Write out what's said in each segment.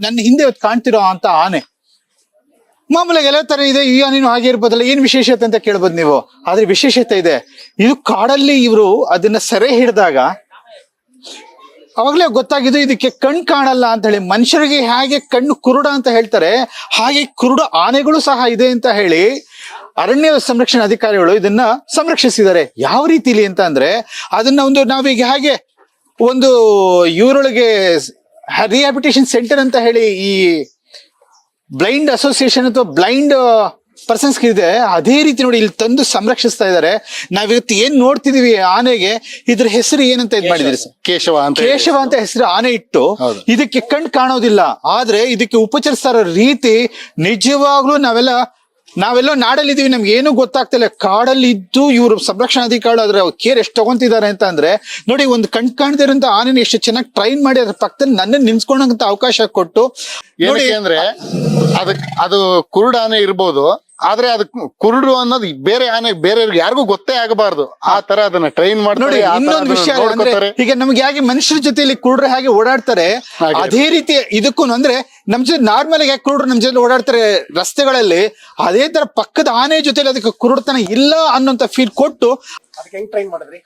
ನನ್ನ ಹಿಂದೆ ಇವತ್ತು ಕಾಣ್ತಿರೋ ಅಂತ ಆನೆ. ಮಾಮೂಲಾಗಿ ಎಲ್ಲ ತರ ಇದೆ, ಈ ಆನೆನೂ ಹಾಗೆ ಇರ್ಬೋದಲ್ಲ, ಏನ್ ವಿಶೇಷತೆ ಅಂತ ಕೇಳ್ಬೋದು ನೀವು? ಆದ್ರೆ ವಿಶೇಷತೆ ಇದೆ. ಇದು ಕಾಡಲ್ಲಿ ಇವರು ಅದನ್ನ ಸೆರೆ ಹಿಡಿದಾಗ ಅವಾಗಲೇ ಗೊತ್ತಾಗಿದ್ದು ಇದಕ್ಕೆ ಕಣ್ ಕಾಣಲ್ಲ ಅಂತ ಹೇಳಿ, ಮನುಷ್ಯರಿಗೆ ಹೇಗೆ ಕಣ್ಣು ಕುರುಡ ಅಂತ ಹೇಳ್ತಾರೆ, ಹಾಗೆ ಕುರುಡ ಆನೆಗಳು ಸಹ ಇದೆ ಅಂತ ಹೇಳಿ ಅರಣ್ಯ ಸಂರಕ್ಷಣಾ ಅಧಿಕಾರಿಗಳು ಇದನ್ನ ಸಂರಕ್ಷಿಸಿದ್ದಾರೆ. ಯಾವ ರೀತಿಲಿ ಅಂತ ಅಂದ್ರೆ, ಅದನ್ನ ಒಂದು ನಾವೀಗ ಹಾಗೆ ಒಂದು ಇವರೊಳಗೆ ರಿಹಾಬಿಟೇಷನ್ ಸೆಂಟರ್ ಅಂತ ಹೇಳಿ ಈ ಬ್ಲೈಂಡ್ ಅಸೋಸಿಯೇಷನ್ ಅಥವಾ ಬ್ಲೈಂಡ್ ಪರ್ಸನ್ಸ್ ಇದೆ ಅದೇ ರೀತಿ ನೋಡಿ ಇಲ್ಲಿ ತಂದು ಸಂರಕ್ಷಿಸ್ತಾ ಇದ್ದಾರೆ. ನಾವಿವತ್ತು ಏನ್ ನೋಡ್ತಿದೀವಿ ಆನೆಗೆ ಇದ್ರ ಹೆಸರು ಏನಂತ ಇದ್ ಮಾಡಿದ್ರಿ ಸರ್ ಕೇಶವ ಅಂತ ಕೇಶವ ಅಂತ ಹೆಸರು ಆನೆ ಇಟ್ಟು ಇದಕ್ಕೆ ಕಣ್ ಕಾಣೋದಿಲ್ಲ. ಆದ್ರೆ ಇದಕ್ಕೆ ಉಪಚರಿಸ್ತಾ ಇರೋ ರೀತಿ ನಿಜವಾಗ್ಲೂ ನಾವೆಲ್ಲ ನಾವೆಲ್ಲೋ ನಾಡಲ್ಲಿದ್ದೀವಿ ನಮ್ಗೆ ಏನು ಗೊತ್ತಾಗ್ತಿಲ್ಲ. ಕಾಡಲ್ಲಿ ಇದ್ದು ಇವರು ಸಂರಕ್ಷಣಾಧಿಕಾರಿ ಅದ್ರ ಕೇರ್ ಎಷ್ಟು ತಗೊಂತಿದ್ದಾರೆ ಅಂತ ಅಂದ್ರೆ ನೋಡಿ ಒಂದು ಕಣ್ ಕಾಣದಿರೋಂತ ಆನೆನ ಎಷ್ಟು ಚೆನ್ನಾಗಿ ಟ್ರೈನ್ ಮಾಡಿ ಅದ್ರ ಪಕ್ಕದಲ್ಲಿ ನನ್ನ ನಿನ್ಸ್ಕೊಳಂತ ಅವಕಾಶ ಕೊಟ್ಟು ಏನಕ್ಕೆ ಅಂದ್ರೆ ಅದಕ್ ಅದು ಕುರುಡಾನೆ ಇರ್ಬೋದು ಆದ್ರೆ ಅದಕ್ ಕುರುಡು ಅನ್ನೋದು ಬೇರೆ ಆನೆ ಬೇರೆಯವ್ರಿಗೆ ಯಾರಿಗೂ ಗೊತ್ತೇ ಆಗಬಾರ್ದು. ಆ ತರ ಅದನ್ನ ಟ್ರೈನ್ ಮಾಡಿ ಮಾಡ್ತಾರೆ ಇನ್ನೊಂದು ವಿಷಯ ಅಂದ್ರೆ. ಈಗ ನಮ್ಗೆ ಹೇಗೆ ಮನುಷ್ಯರ ಜೊತೆಲಿ ಕುರುಡ್ರೆ ಹಾಗೆ ಓಡಾಡ್ತಾರೆ ಅದೇ ರೀತಿ ಇದಕ್ಕೂ ಅಂದ್ರೆ ನಮ್ ಜೊತೆ ನಾರ್ಮಲ್ ಆಗಿ ಕುರುಡ್ರು ನಮ್ ಜೊತೆ ಓಡಾಡ್ತಾರೆ ರಸ್ತೆಗಳಲ್ಲಿ ಅದೇ ತರ ಪಕ್ಕದ ಆನೆ ಜೊತೆಲಿ ಅದಕ್ಕೆ ಕುರುಡ್ತನ ಇಲ್ಲ ಅನ್ನೋಂತ ಫೀಲ್ ಕೊಟ್ಟು ಅದಕ್ಕೆ ಹೆಂಗ್ ಟ್ರೈನ್ ಮಾಡಿದ್ರಿ?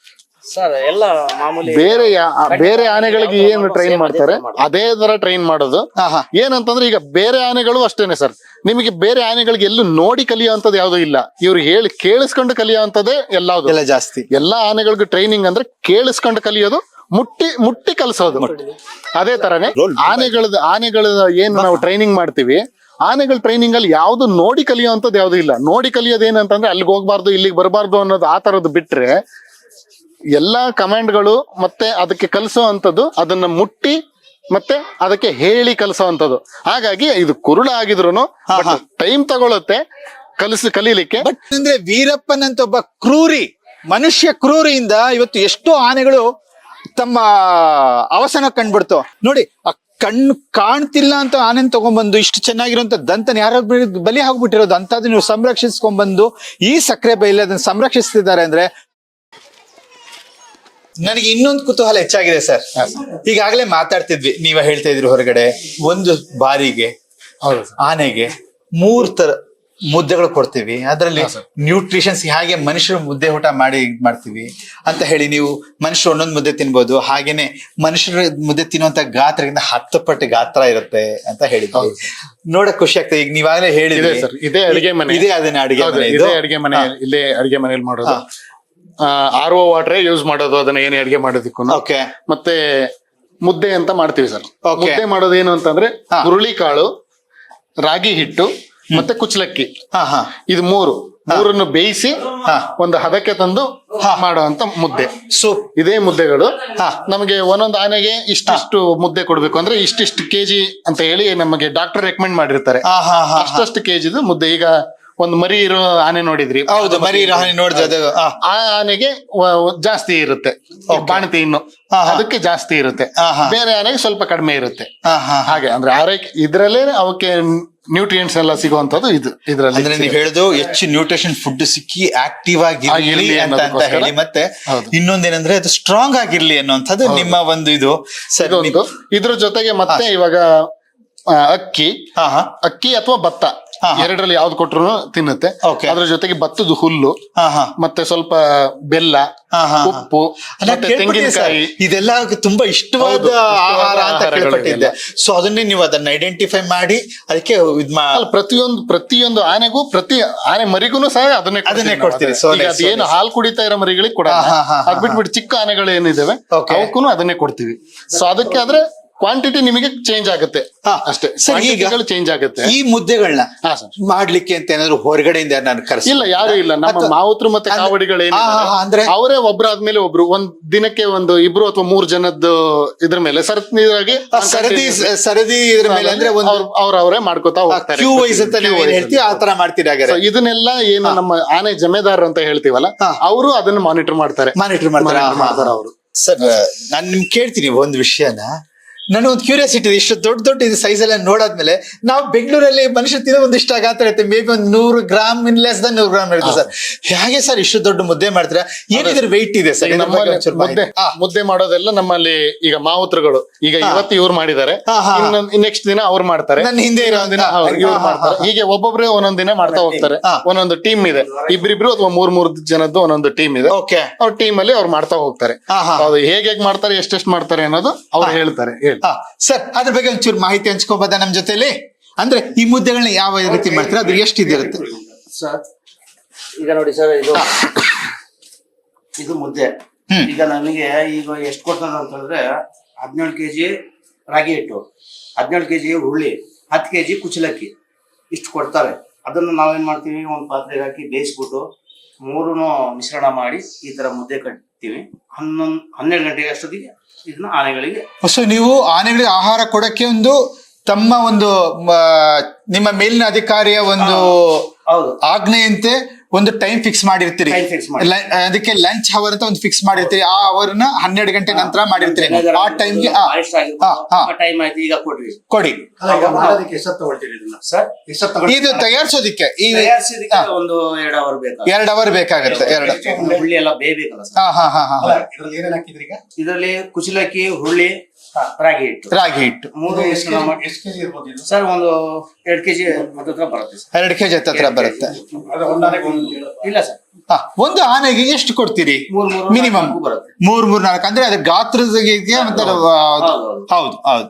ಸರ್ ಎಲ್ಲ ಮಾಮೂಲಿ ಬೇರೆ ಯಾ- ಬೇರೆ ಆನೆಗಳಿಗೆ ಏನು ಟ್ರೈನ್ ಮಾಡ್ತಾರೆ? ಅದೇ ತರ ಟ್ರೈನ್ ಮಾಡೋದು. ಹಾ ಹಾ. ಏನಂತಂದ್ರೆ ಈಗ ಬೇರೆ ಆನೆಗಳು ಅಷ್ಟೇನೆ ಸರ್. ನಿಮಗೆ ಬೇರೆ ಆನೆಗಳಿಗೆ ಎಲ್ಲೂ ನೋಡಿ ಕಲಿಯುವಂತದ್ದು ಯಾವ್ದು ಇಲ್ಲ. ಇವ್ರು ಹೇಳಿ ಕೇಳಿಸ್ಕೊಂಡು ಕಲಿಯುವಂತದ್ದೇ ಎಲ್ಲಾವುದು. ಎಲ್ಲ ಜಾಸ್ತಿ. ಎಲ್ಲಾ ಆನೆಗಳಿಗೂ ಟ್ರೈನಿಂಗ್ ಅಂದ್ರೆ ಕೇಳಿಸ್ಕೊಂಡು ಕಲಿಯೋದು ಮುಟ್ಟಿ ಮುಟ್ಟಿ ಕಲಿಸೋದು. ಅದೇ ತರನೇ ಆನೆಗಳದ ಆನೆಗಳ ಏನು ನಾವು ಟ್ರೈನಿಂಗ್ ಮಾಡ್ತೀವಿ ಆನೆಗಳ ಟ್ರೈನಿಂಗ್ ಅಲ್ಲಿ ಯಾವ್ದು ನೋಡಿ ಕಲಿಯುವಂತದ್ದು ಯಾವ್ದು ಇಲ್ಲ. ನೋಡಿ ಕಲಿಯೋದು ಏನಂತಂದ್ರೆ ಅಲ್ಲಿಗೆ ಹೋಗ್ಬಾರ್ದು ಇಲ್ಲಿಗೆ ಬರಬಾರ್ದು ಅನ್ನೋದು ಆ ತರದ್ದು ಬಿಟ್ರೆ ಎಲ್ಲಾ ಕಮಾಂಡ್ಗಳು ಮತ್ತೆ ಅದಕ್ಕೆ ಕಲಿಸುವಂಥದ್ದು ಅಂತದ್ದು ಅದನ್ನ ಮುಟ್ಟಿ ಮತ್ತೆ ಅದಕ್ಕೆ ಹೇಳಿ ಕಲ್ಸೋ ಅಂತದ್ದು ಹಾಗಾಗಿ ಇದು ಕುರುಳ ಆಗಿದ್ರು ಟೈಮ್ ತಗೊಳುತ್ತೆ ಕಲಿಸಿ ಕಲೀಲಿಕ್ಕೆ. ಬಟ್ ಅಂದ್ರೆ ವೀರಪ್ಪನಂತ ಒಬ್ಬ ಕ್ರೂರಿ ಮನುಷ್ಯ ಕ್ರೂರಿಯಿಂದ ಇವತ್ತು ಎಷ್ಟೋ ಆನೆಗಳು ತಮ್ಮ ಅವಸಾನ ಕಂಡ್ಬಿಡ್ತು. ನೋಡಿ ಆ ಕಣ್ಣು ಕಾಣ್ತಿಲ್ಲ ಅಂತ ಆನೆನ್ ತಗೊಂಡ್ಬಂದು ಇಷ್ಟು ಚೆನ್ನಾಗಿರುವಂತ ದಂತನ ಯಾರೋ ಬಲಿ ಹಾಕ್ಬಿಟ್ಟಿರೋದು ಅಂತದ್ದು ನೀವು ಸಂರಕ್ಷಿಸ್ಕೊಂಡ್ಬಂದು ಈ ಸಕ್ಕರೆ ಬೈಲಿ ಅದನ್ನ ಸಂರಕ್ಷಿಸ್ತಿದ್ದಾರೆ ಅಂದ್ರೆ ನನಗೆ ಇನ್ನೊಂದು ಕುತೂಹಲ ಹೆಚ್ಚಾಗಿದೆ ಸರ್. ಈಗಾಗಲೇ ಮಾತಾಡ್ತಿದ್ವಿ ನೀವ ಹೇಳ್ತಾ ಇದ್ರಿ ಹೊರಗಡೆ ಒಂದು ಬಾರಿಗೆ ಆನೆಗೆ ಮೂರ್ ತರ ಮುದ್ದೆಗಳು ಕೊಡ್ತೀವಿ. ಅದರಲ್ಲಿ ನ್ಯೂಟ್ರಿಷನ್ಸ್ ಹಾಗೆ ಮನುಷ್ಯರು ಮುದ್ದೆ ಊಟ ಮಾಡಿ ಮಾಡ್ತೀವಿ. ಅಂತ ಹೇಳಿ ನೀವು ಮನುಷ್ಯರು ಒಂದೊಂದು ಮುದ್ದೆ ತಿನ್ಬೋದು ಹಾಗೇನೆ ಮನುಷ್ಯರ ಮುದ್ದೆ ತಿನ್ನುವಂತ ಗಾತ್ರದಿಂದ ಹತ್ತು ಪಟ್ಟು ಗಾತ್ರ ಇರುತ್ತೆ ಅಂತ ಹೇಳಿದ್ವಿ. ನೋಡಕ್ ಖುಷಿ ಆಗ್ತದೆ. ಈಗ ನೀವಾಗಲೇ ಹೇಳಿದ್ರೆ. ಇದೇ ಅಡಿಗೆ ಮನೆ. ಇದೇ ಅದನ್ನ ಅಡಿಗೆ ಮನೆ ಇದು ಇದೇ? ಅಡಿಗೆ ಮನೆ. ಇಲ್ಲೇ ಅಡಿಗೆ ಮನೆಯಲ್ಲಿ ಮಾಡೋದು. ಆರ್ ಓ ವಾಟರ್ ಯೂಸ್ ಮಾಡೋದು ಅದನ್ನ ಏನೇ ಅಡಿಗೆ ಮಾಡೋದಕ್ಕೂ ಓಕೆ ಮತ್ತೆ ಮುದ್ದೆ ಅಂತ ಮಾಡ್ತೀವಿ ಸರ್. Okay. ಮುದ್ದೆ ಮಾಡೋದು ಏನು ಅಂತಂದ್ರೆ ಹಾ. ಹುರುಳಿ ಕಾಳು ರಾಗಿ ಹಿಟ್ಟು ಮತ್ತೆ ಕುಚ್ಚಲಕ್ಕಿ. ಹಾ ಹಾ. ಇದು ಮೂರು. ಮೂರನ್ನು ಬೇಯಿಸಿ ಹಾ. ಒಂದು ಹದಕ್ಕೆ ತಂದು ಮಾಡುವಂತ ಮುದ್ದೆ. ಸೊ. ಇದೇ ಮುದ್ದೆಗಳು. ಹಾ. ನಮಗೆ ಒಂದೊಂದು ಆನೆಗೆ ಇಷ್ಟಿಷ್ಟು ಮುದ್ದೆ ಕೊಡ್ಬೇಕು ಅಂದ್ರೆ ಇಷ್ಟಿಷ್ಟು ಕೆಜಿ ಅಂತ ಹೇಳಿ ನಮಗೆ ಡಾಕ್ಟರ್ ರೆಕಮೆಂಡ್ ಮಾಡಿರ್ತಾರೆ. ಹಾ ಹಾ ಹಾ. ಅಷ್ಟಷ್ಟು ಕೆಜಿದು ಮುದ್ದೆ. ಈಗ ಒಂದು ಮರಿ ಇರೋ ಆನೆ ನೋಡಿದ್ರಿ? ಹೌದು ಮರಿ ಆನೆ ನೋಡಿದ್ರೆ ಅದು ಆ, ಆ ಆನೆಗೆ ವ- ವ- ಜಾಸ್ತಿ ಇರುತ್ತೆ. ಬಾಣತಿ ಇನ್ನು. ಅದಕ್ಕೆ ಜಾಸ್ತಿ ಇರುತ್ತೆ. ಹಾ, ಹಾ. ಬೇರೆ ಆನೆಗೆ ಸ್ವಲ್ಪ ಕಡಿಮೆ ಇರುತ್ತೆ. ಆ, ಹಾ ಹಾಗೆ ಅಂದ್ರೆ ಆರೈಕೆ ಇದ್ರಲ್ಲೇ ಅವಕ್ಕೆ ನ್ಯೂಟ್ರಿಯೆಂಟ್ಸ್ ಎಲ್ಲ ಸಿಗುವಂತದ್ದು ಇದು ಇದ್ರಲ್ಲಿ ಅಂದ್ರೆ ನೀವು ಹೇಳುದು ಹೆಚ್ಚು ನ್ಯೂಟ್ರಿಷನ್ ಫುಡ್ ಸಿಕ್ಕಿ ಆಕ್ಟಿವ್ ಆಗಿರ್ಲಿ ಆಗಿರ್ಲಿ ಅಂತ ಅಂತ ಅನ್ನೋದಕ್ಕೋಸ್ಕರ. ಹೇಳಿ ಮತ್ತೆ ಹೌದು. ಇನ್ನೊಂದೇನಂದ್ರೆ ಅದು ಸ್ಟ್ರಾಂಗ್ ಆಗಿರ್ಲಿ ಅನ್ನೋಂಥದ್ದು ನಿಮ್ಮ ಒಂದು ಇದು. ಸರಿ ಇದೊಂದು. ಇದ್ರ ಜೊತೆಗೆ ಮತ್ತೆ ಇವಾಗ ಆ, ಅಕ್ಕಿ ಹಾ ಹಾ ಅಕ್ಕಿ ಅಥವಾ ಭತ್ತ ಹಾ, ಹಾ. ಎರಡರಲ್ಲಿ ಯಾವ್ದು ಕೊಟ್ರು ತಿನ್ನುತ್ತೆ Okay. ಅದ್ರ ಜೊತೆಗೆ ಭತ್ತದ ಹುಲ್ಲು ಹಾ ಹಾ ಮತ್ತೆ ಸ್ವಲ್ಪ ಬೆಲ್ಲ ಹಾ. ಉಪ್ಪು ಅಲ್ಲ, ಮತ್ತೆ. ತೆಂಗಿನಕಾಯಿ ಇದೆಲ್ಲ ತುಂಬಾ ಇಷ್ಟವಾದ ಹೌದು, ಇಷ್ಟವಾದ ಆಹಾರ ಅಂತ ಆಹಾರಗಳು ಕೇಳ್ಪಟ್ಟಿದ್ದೆ. ಸೊ ಅದನ್ನೇ ನೀವು ಅದನ್ನ ಐಡೆಂಟಿಫೈ ಮಾಡಿ ಅದಕ್ಕೆ ಇದ್ ಮಾ ಅಲ್ಲ ಪ್ರತಿಯೊಂದು ಪ್ರತಿಯೊಂದು ಆನೆಗೂ ಪ್ರತಿ ಆನೆ ಮರಿಗೂ ಸಹ ಅದನ್ನೇ ಅದನ್ನೇ ಕೊಡ್ತೀವಿ ಕೊಡ್ತೀರಿ, ಅದೇ. so ಈಗ nice, so ಅದೇನು nice. ಹಾಲು ಕುಡಿತಾ ಇರೋ ಮರಿಗಳಿಗೆ ಕೊಡ ಹಾ, ಹಾ, ಹಾ, ಅದ್ ಬಿಟ್ಬಿಟ್ಟು ಚಿಕ್ಕ ಆನೆಗಳು ಏನಿದಾವೆ Okay. ಅವಕ್ಕೂ ಅದನ್ನೇ ಕೊಡ್ತೀವಿ ಸೊ ಅದಕ್ಕೆ ಆದ್ರೆ ಕ್ವಾಂಟಿಟಿ ನಿಮಗೆ ಚೇಂಜ್ ಆಗುತ್ತೆ. ಅಷ್ಟೇ. ಸರ್, ಈಗ ಚೇಂಜ್ ಆಗುತ್ತೆ. ಈ ಮುದ್ದೆಗಳನ್ನ. ಮಾಡ್ಲಿಕ್ಕೆ ಅಂತ ಏನಾದ್ರು ಹೊರಗಡೆಯಿಂದ ನಾನು ಕರೆಸ. ಇಲ್ಲ ಯಾರು ಇಲ್ಲ. ನಮ್ಮ ಮಾವುತರು ಮತ್ತೆ ಕಾವಡಿಗಳು ಅಂದ್ರೆ ಅವರೇ ಒಬ್ರಾದ್ಮೇಲೆ ಒಬ್ರು. ಒಂದ್ ದಿನಕ್ಕೆ ಒಂದು ಇಬ್ರು ಅಥವಾ ಮೂರ್ ಜನದ್ದು ಇದ್ರ ಮೇಲೆ ಸರದಿ ಸರದಿ ಸರದಿ ಇದ್ರ ಮೇಲೆ ಅಂದ್ರೆ ಅವ್ರ ಅವರೇ ಮಾಡ್ಕೋತಾ ಹೋಗ್ತಾರೆ. ಹೇಳ್ತೀವಿ ಆ ತರ ಮಾಡ್ತೀರಿ So ಇದನ್ನೆಲ್ಲ ಏನು ನಮ್ಮ ಆನೆ ಜಮೆದಾರ ಅಂತ ಹೇಳ್ತೀವಲ್ಲ. ಅವರು ಅದನ್ನ ಮಾನಿಟರ್ ಮಾಡ್ತಾರೆ. ಮಾನಿಟರ್ ಮಾಡ್ತಾರೆ. ಅವರು. ಸರ್ ನಾನು ನಿಮ್ಗೆ ಕೇಳ್ತೀನಿ ಒಂದು ವಿಷಯನ. ನನಗೊಂದು ಕ್ಯೂರಿಯಾಸಿಟಿ ಇದೆ. ಇಷ್ಟು ದೊಡ್ಡ ದೊಡ್ಡ ಇದು ಸೈಜ್ ಎಲ್ಲ ನೋಡಾದ್ಮೇಲೆ ನಾವು ಬೆಂಗಳೂರಲ್ಲಿ ಮನುಷ್ಯ ತಿನ್ನೋ ಒಂದಿಷ್ಟು ಗಾತ್ರ ಇರುತ್ತೆ ಮೇ ಬಿ ಒಂದು ನೂರು ಗ್ರಾಮ್ ಇನ್ ಲೆಸ್ ದನ್ ನೂರು ಗ್ರಾಮ್ ಇರುತ್ತೆ ಸರ್. ಹೇಗೆ ಸರ್ ಇಷ್ಟು ದೊಡ್ಡ ಮುದ್ದೆ ಮಾಡ್ತೀರಾ? ಏನಿದ್ರ ವೆಯ್ಟ್ ಇದೆ ಸರ್? ಮುದ್ದೆ ಮುದ್ದೆ ಮಾಡೋದೆಲ್ಲ ನಮ್ಮಲ್ಲಿ ಈಗ ಮಾವುತ್ರಗಳು. ಈಗ ಇವತ್ತು ಇವ್ರು ಮಾಡಿದ್ದಾರೆ. ನೆಕ್ಸ್ಟ್ ದಿನ ಅವ್ರು ಮಾಡ್ತಾರೆ. ನನ್ನ ಹಿಂದೆ ಇರೋ ದಿನ ಇವ್ರು ಮಾಡ್ತಾರೆ. ಹೀಗೆ ಒಬ್ಬೊಬ್ರೆ ಒಂದೊಂದ್ ದಿನ ಮಾಡ್ತಾ ಹೋಗ್ತಾರೆ. ಒಂದೊಂದು ಟೀಮ್ ಇದೆ. ಇಬ್ರಿಬ್ರು ಅಥವಾ ಮೂರ್ ಮೂರ್ ಜನದ್ದು ಒಂದೊಂದು ಟೀಮ್ ಇದೆ. ಓಕೆ ಅವ್ರ ಟೀಮ್ ಅಲ್ಲಿ ಅವ್ರು ಮಾಡ್ತಾ ಹೋಗ್ತಾರೆ. ಅದು ಹೇಗೆ ಹೇಗೆ ಮಾಡ್ತಾರೆ ಎಷ್ಟೆಷ್ಟು ಮಾಡ್ತಾರೆ ಅನ್ನೋದು ಅವ್ರು ಹೇಳ್ತಾರೆ. ಹೇಳಿ. ಸರ್ ಅದ್ರ ಬಗ್ಗೆ ಒಂಚೂರು ಮಾಹಿತಿ ಹಂಚ್ಕೋಬೋದಾ ನಮ್ ಜೊತೆಲಿ? ಅಂದ್ರೆ ಈ ಮುದ್ದೆಗಳನ್ನ ಯಾವ ರೀತಿ ಮಾಡ್ತೀರಾ? ಅದ್ರ ಎಷ್ಟು ಇದಿರುತ್ತೆ? ಸರ್ ಈಗ ನೋಡಿ ಸರ್ ಇದು ಇದು ಮುದ್ದೆ. ಈಗ ನನಗೆ ಈಗ ಎಷ್ಟು ಕೊಡ್ತದ ಅಂತಂದ್ರೆ ಹದಿನೇಳು ಕೆಜಿ ರಾಗಿ ಹಿಟ್ಟು ಹದಿನೇಳು ಕೆಜಿ ಹುರುಳಿ ಹತ್ತು ಕೆಜಿ ಕುಚಲಕ್ಕಿ ಇಷ್ಟು ಕೊಡ್ತಾರೆ. ಅದನ್ನು ನಾವೇನ್ ಮಾಡ್ತೀವಿ? ಒಂದು ಪಾತ್ರೆಗೆ ಹಾಕಿ ಬೇಯಿಸ್ಬಿಟ್ಟು ಮೂರನ್ನು ಮಿಶ್ರಣ ಮಾಡಿ ಈ ತರ ಮುದ್ದೆ ಕಟ್ತೀವಿ. ಹನ್ನೊಂದು ಹನ್ನೆರಡು ಗಂಟೆಗೆ ಅಷ್ಟೊತ್ತಿಗೆ ಇದನ್ನ ಆನೆಗಳಿಗೆ ಸೊ ನೀವು ಆನೆಗಳಿಗೆ ಆಹಾರ ಕೊಡಕ್ಕೆ ಒಂದು ತಮ್ಮ ಒಂದು ನಿಮ್ಮ ಮೇಲಿನ ಅಧಿಕಾರಿಯ ಒಂದು ಹೌದು. ಆಜ್ಞೆಯಂತೆ ಒಂದು ಟೈಮ್ ಫಿಕ್ಸ್ ಮಾಡಿರ್ತೀರಿ. Time fix ಮಾಡಿ. ಲ- ಅದಕ್ಕೆ ಲಂಚ್ ಅವರ್ ಅಂತ ಒಂದು ಫಿಕ್ಸ್ ಮಾಡಿರ್ತೀರಿ. ಆ ಅವರ್ನ ಹನ್ನೆರಡು ಗಂಟೆ ನಂತರ ಮಾಡಿರ್ತೀರಿ. ಆ ಟೈಮ್ಗೆ ಆಯಿಸ್ಟ್ ಆಗಿರ್ಬೋದು. ಹಾ. ಆ ಟೈಮ್ ಆಯ್ತು ಈಗ ಕೊಡ್ರಿ. ಕೊಡಿ. ಸರ್? ಇದು ತಯಾರಿಸೋದಿಕ್ಕೆ. ಈ ತಯಾರಿಸಿದಕ್ಕೆ ಒಂದು ಎರಡು ಅವರ್ ಬೇಕು ಎರಡ್ ಅವರ್ ಬೇಕಾಗುತ್ತೆ ಎರಡು. ಹುಳ್ಳಿ ಎಲ್ಲ ಬೇಯಬೇಕಲ್ಲ ಸರ್. ಹಾ ಹಾ ಹಾ ಹಾ. ಇದರಲ್ಲಿ ಕುಚಲಕ್ಕಿ ಹುಳ್ಳಿ ರಾಗಿ ಹಿಟ್ಟು. ರಾಗಿ ಹಿಟ್ಟು. ಮೂರು ಸರ್ ಒಂದು ಎರಡು ಕೆಜಿ ಹತ್ರ ಬರುತ್ತೆ ಸರ್. ಎರಡು ಕೆಜಿ ಹತ್ರ ಬರುತ್ತೆ. ಇಲ್ಲ ಸರ್. ಹಾ ಒಂದು ಆನೆಗೆ ಎಷ್ಟು ಕೊಡ್ತೀರಿ? ಮೂರ್ ಮೂರು ಮಿನಿಮಮ್. ನಾಲ್ಕು ಬರುತ್ತೆ. ಮೂರ್ ಮೂರ್ ನಾಲ್ಕು. ಅಂದ್ರೆ ಅದ್ರ ಗಾತ್ರದ ಇದೆಯಾ ಮತ್ತೆ ಅದು, ಆ, ಹೌದು, ಹೌದು. ಹೌದು ಹೌದು.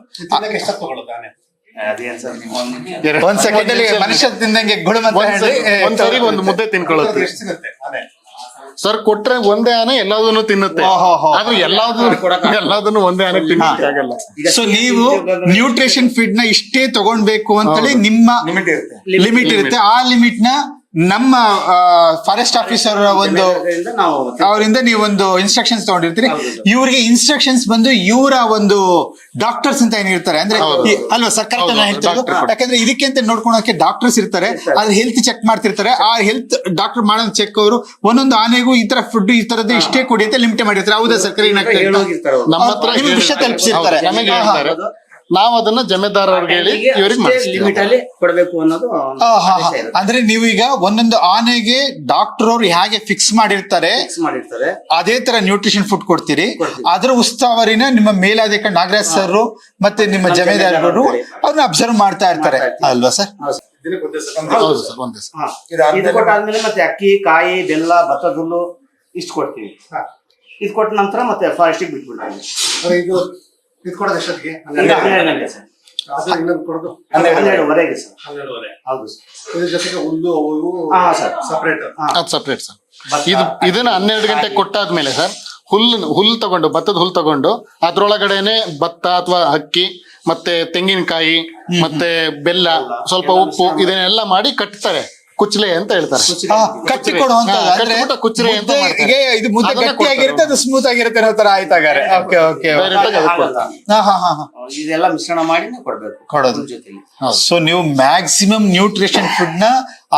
ಅದೇನ್ ಸರ್ ಒಂದು ಒಂದ್ ಸೆಕೆಂಡ್ ಅಲ್ಲಿ ಮನುಷ್ಯ ತಿಂದಂಗೆ ಗುಣಮಂತ ಹೇಳಿ ಒಂದ್ ಸರಿಗೆ ಒಂದು ಮುದ್ದೆ ತಿನ್ಕೊಳ್ಳುತ್ತೆ. ಸರ್ ಕೊಟ್ರೆ ಒಂದೇ ಆನೆ ಎಲ್ಲದನ್ನು ತಿನ್ನುತ್ತೆ. ಆದ್ರೆ ಎಲ್ಲಾದ್ರು ಎಲ್ಲದನ್ನು ಒಂದೇ ಆನೆ ತಿನ್ನಕ್ಕೆ ಆಗಲ್ಲ. ಸೊ ನೀವು ನ್ಯೂಟ್ರಿಷನ್ ಫೀಡ್ನ ಇಷ್ಟೇ ತಗೊಂಡ್ಬೇಕು ಅಂತೇಳಿ ನಿಮ್ಮ ಲಿಮಿಟ್ ಇರುತ್ತೆ. ಆ ಲಿಮಿಟ್ನ ನಮ್ಮ ಫಾರೆಸ್ಟ್ ಆಫೀಸರ್ ಒಂದು ಅವರಿಂದ ನೀವೊಂದು ಒಂದು ಇನ್ಸ್ಟ್ರಕ್ಷನ್ಸ್ ತಗೊಂಡಿರ್ತೀರಿ. ಇವರಿಗೆ ಇನ್ಸ್ಟ್ರಕ್ಷನ್ಸ್ ಬಂದು ಇವರ ಒಂದು ಡಾಕ್ಟರ್ಸ್ ಅಂತ ಏನಿರ್ತಾರೆ ಅಂದ್ರೆ ಅಲ್ವಾ ಸರ್ಕಾರ ಯಾಕಂದ್ರೆ ಇದಕ್ಕೆ ಅಂತ ನೋಡ್ಕೊಳಕ್ಕೆ ಡಾಕ್ಟರ್ಸ್ ಇರ್ತಾರೆ. ಅದ್ರ ಹೆಲ್ತ್ ಚೆಕ್ ಮಾಡ್ತಿರ್ತಾರೆ. ಆ ಹೆಲ್ತ್ ಡಾಕ್ಟರ್ ಮಾಡೋ ಚೆಕ್ ಅವರು ಒಂದೊಂದು ಆನೆಗೂ ಈ ತರ ಫುಡ್ ಈ ತರದ್ದು ಇಷ್ಟೇ ಕೊಡಿ ಅಂತ ಲಿಮಿಟ್ ಮಾಡಿರ್ತಾರೆ. ಹೌದಾ ಸರ್ಕಾರ ತಲುಪಿಸಿರ್ತಾರೆ. ನಾವು ಅದನ್ನ ಜಮೀದಾರ್ ಅವ್ರಿಗೆ ಹೇಳಿ ಇವ್ರಿಗೆ ಲಿಮಿಟ್ ಅಲ್ಲಿ ಕೊಡಬೇಕು ಅನ್ನೋದು. ಅಂದ್ರೆ ನೀವು ಈಗ ಒಂದೊಂದು ಆನೆಗೆ ಡಾಕ್ಟರ್ ಅವ್ರು ಹೇಗೆ ಫಿಕ್ಸ್ ಮಾಡಿರ್ತಾರೆ ಫಿಕ್ಸ್ ಮಾಡಿರ್ತಾರೆ. ಅದೇ ತರ ನ್ಯೂಟ್ರಿಷನ್ ಫುಡ್ ಕೊಡ್ತೀರಿ. ಅದ್ರ ಉಸ್ತುವಾರಿನ ನಿಮ್ಮ ಮೇಲಾಧಿಕಾರಿ ನಾಗರಾಜ್ ಸರ್ ಮತ್ತೆ ನಿಮ್ಮ ಜಮೆದಾರರು ಅವ್ರನ್ನ ಅಬ್ಸರ್ವ್ ಮಾಡ್ತಾ ಇರ್ತಾರೆ. ಅಲ್ವಾ ಸರ್? ಕೊಟ್ಟಾದ್ಮೇಲೆ ಮತ್ತೆ ಅಕ್ಕಿ ಕಾಯಿ ಬೆಲ್ಲ ಭತ್ತದ ಹುಲ್ಲು ಇಷ್ಟು ಕೊಡ್ತೀವಿ. ಇದು ಕೊಟ್ಟ ನಂತರ ಮತ್ತೆ ಫಾರೆಸ್ಟಿಗೆ ಬಿಟ್ಬಿಡ್ತೀವಿ. ಇದು ಇದು ಕೊಡೋದು ಎಷ್ಟೊತ್ತಿಗೆ? ಈಗ ಹನ್ನೆರಡು ಗಂಟೆ. ಸರ್. ಅದು ಇನ್ನೊಂದು ಕೊಡೋದು. ಹನ್ನೆರಡುವರೆಗೆ ಸರ್. ಹನ್ನೆರಡುವರೆ. ಹೌದು ಸರ್. ಇದ್ರ ಜೊತೆಗೆ ಹುಲ್ಲು ಅವು ಹಾ, ಸರ್. ಸಪರೇಟ್ ಹಾ. ಅದು ಸಪ್ರೇಟ್ ಸರ್. ಭತ್ತ, ಇದು ಇದನ್ನ ಹನ್ನೆರಡು ಗಂಟೆ ರಾಗಿ. ಕೊಟ್ಟಾದ್ಮೇಲೆ ಸರ್ ಹುಲ್ ಹುಲ್ ತಗೊಂಡು ಭತ್ತದ ಹುಲ್ ತಗೊಂಡು ಅದ್ರೊಳಗಡೆನೆ ಭತ್ತ ಅಥವಾ ಅಕ್ಕಿ ಮತ್ತೆ ತೆಂಗಿನಕಾಯಿ ಮತ್ತೆ ಬೆಲ್ಲ ಸ್ವಲ್ಪ ಉಪ್ಪು ಇದನ್ನೆಲ್ಲ ಮಾಡಿ ಕಟ್ತಾರೆ. ಕುಚ್ಲೆ ಅಂತ ಹೇಳ್ತಾರೆ. ಆ, ಕಟ್ಟಿ ಕೊಡುವಂತ ಹಾ, ಕಟ್ಬಿಟ್ಟು ಕುಚ್ರೆ ಅಂತ ಮಾಡ್ತಾರೆ. ಇದು ಮುದ್ದೆ ಅದನ್ನ ಗಟ್ಟಿಯಾಗಿರುತ್ತೆ ಅದು ಸ್ಮೂತ್ ಆಗಿರುತ್ತೆ ಅನ್ನೋ ತರ ಆಯ್ತಾಗಾರೆ ಓಕೆ ಓಕೆ Direct ಆಗಿ ಅದಕ್ಕೆ ಆಗಲ್ಲ. ಹಾ ಹಾ ಹಾ ಹಾ. ಇದೆಲ್ಲ ಮಿಶ್ರಣ ಮಾಡಿ ಕೊಡ್ಬೇಕು ಕೊಡೋದು. ಹುಲ್ ಜೊತೆಲಿ ಸೊ ನೀವು ಮ್ಯಾಕ್ಸಿಮಮ್ ನ್ಯೂಟ್ರಿಷನ್ ಫುಡ್ನ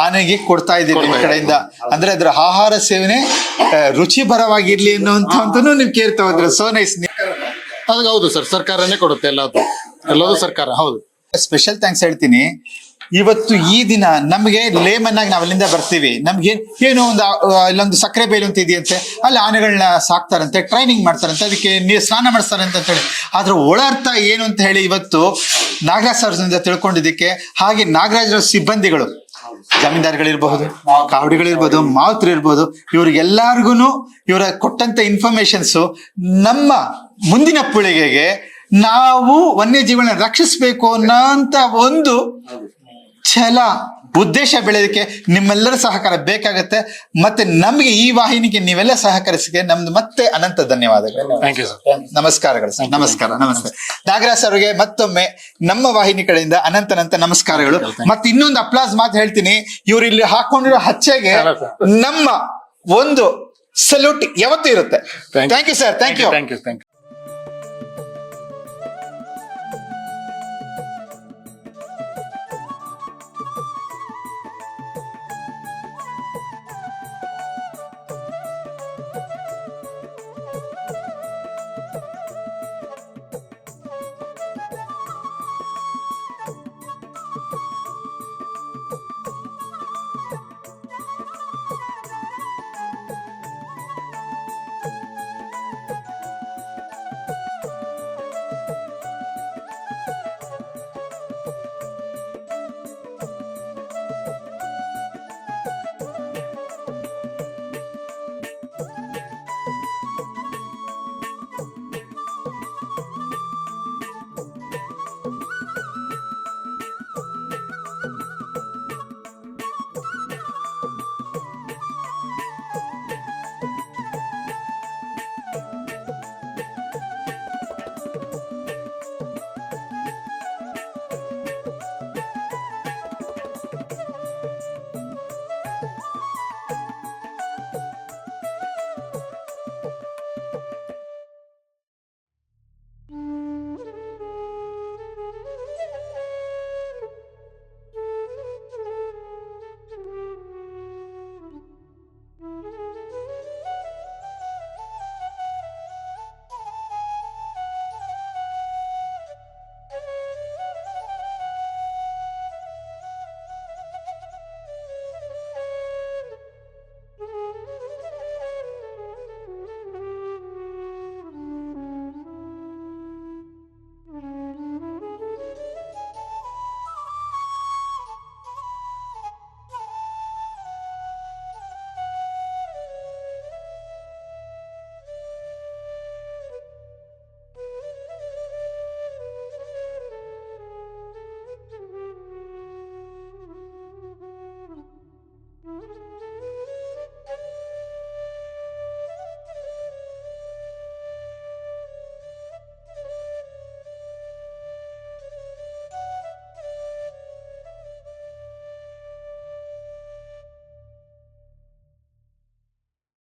ಆನೆಗೆ ಕೊಡ್ತಾ ಇದ್ದೀರಿ ನಿಮ್ಮ ಕಡೆಯಿಂದ. ಅಂದ್ರೆ ಅದರ ಆಹಾರ ಸೇವನೆ ಆ, ರುಚಿಕರವಾಗಿರ್ಲಿ ಅನ್ನುವಂಥದ್ದನ್ನು ನೀವು ಕೇಳ್ತಾ ತಗೋದ್ರೆ ಸೊ ನೈಸ್ ಅದಕ್ಕೆ ಹೌದು ಸರ್ ಸರ್ಕಾರನೇ ಕೊಡುತ್ತೆ ಎಲ್ಲದು ಎಲ್ಲದು ಸರ್ಕಾರ ಹೌದು. ಸ್ಪೆಷಲ್ ಥ್ಯಾಂಕ್ಸ್ ಹೇಳ್ತೀನಿ. ಇವತ್ತು ಈ ದಿನ ನಮಗೆ ಲೇಮನ್ ಆಗಿ ನಾವು ಅಲ್ಲಿಂದ ಬರ್ತೀವಿ. ನಮ್ಗೆ ಏನೋ ಒಂದು ಇಲ್ಲೊಂದು ಸಕ್ಕರೆ ಬೇಲು ಅಂತ ಇದೆಯಂತೆ, ಅಲ್ಲಿ ಆನೆಗಳನ್ನ ಸಾಕ್ತಾರಂತೆ ಟ್ರೈನಿಂಗ್ ಮಾಡ್ತಾರಂತೆ, ಅದಕ್ಕೆ ನೀರು ಸ್ನಾನ ಮಾಡ್ತಾರೆ ಅಂತ ಹೇಳಿ ಅದ್ರ ಒಳರ್ಥ ಏನು ಅಂತ ಹೇಳಿ ಇವತ್ತು ನಾಗರಾಜ್ ಸರ್ದಿಂದ ತಿಳ್ಕೊಂಡಿದ್ದಕ್ಕೆ ಹಾಗೆ ನಾಗರಾಜರ ಸಿಬ್ಬಂದಿಗಳು ಜಮೀನ್ದಾರ್ಗಳಿರ್ಬಹುದು ಕಾವಡಿಗಳಿರ್ಬೋದು ಮಾವುತರು ಇರ್ಬೋದು ಇವ್ರಿಗೆಲ್ಲಾರ್ಗು ಇವರ ಕೊಟ್ಟಂತ ಇನ್ಫಾರ್ಮೇಶನ್ಸ್ ನಮ್ಮ ಮುಂದಿನ ಪೀಳಿಗೆಗೆ ನಾವು ವನ್ಯಜೀವನ ರಕ್ಷಿಸಬೇಕು ಅನ್ನೋಂತ ಒಂದು ಛಲ ಉದ್ದೇಶ ಬೆಳೆಯೋದಕ್ಕೆ ನಿಮ್ಮೆಲ್ಲರ ಸಹಕಾರ ಬೇಕಾಗತ್ತೆ. ಮತ್ತೆ ನಮಗೆ ಈ ವಾಹಿನಿಗೆ ನೀವೆಲ್ಲ ಸಹಕರಿಸಿದ್ರೆ ನಮ್ದು ಮತ್ತೆ ಅನಂತ ಧನ್ಯವಾದಗಳು. ಥ್ಯಾಂಕ್ ಯು ಸರ್ ನಮಸ್ಕಾರಗಳು ಸರ್ ನಮಸ್ಕಾರ ನಮಸ್ತೆ. ನಾಗರಾಜ್ ಅವರಿಗೆ ಮತ್ತೊಮ್ಮೆ ನಮ್ಮ ವಾಹಿನಿ ಕಡೆಯಿಂದ ಅನಂತ ಅನಂತ ನಮಸ್ಕಾರಗಳು. ಮತ್ತೆ ಇನ್ನೊಂದು ಅಪ್ಲಾಸ್ ಮಾತು ಹೇಳ್ತೀನಿ. ಇವ್ರು ಇಲ್ಲಿ ಹಾಕೊಂಡಿರೋ ಹಚ್ಚೆಗೆ ನಮ್ಮ ಒಂದು ಸಲ್ಯೂಟ್ ಯಾವತ್ತೂ ಇರುತ್ತೆ. Thank you sir thank you thank you thank you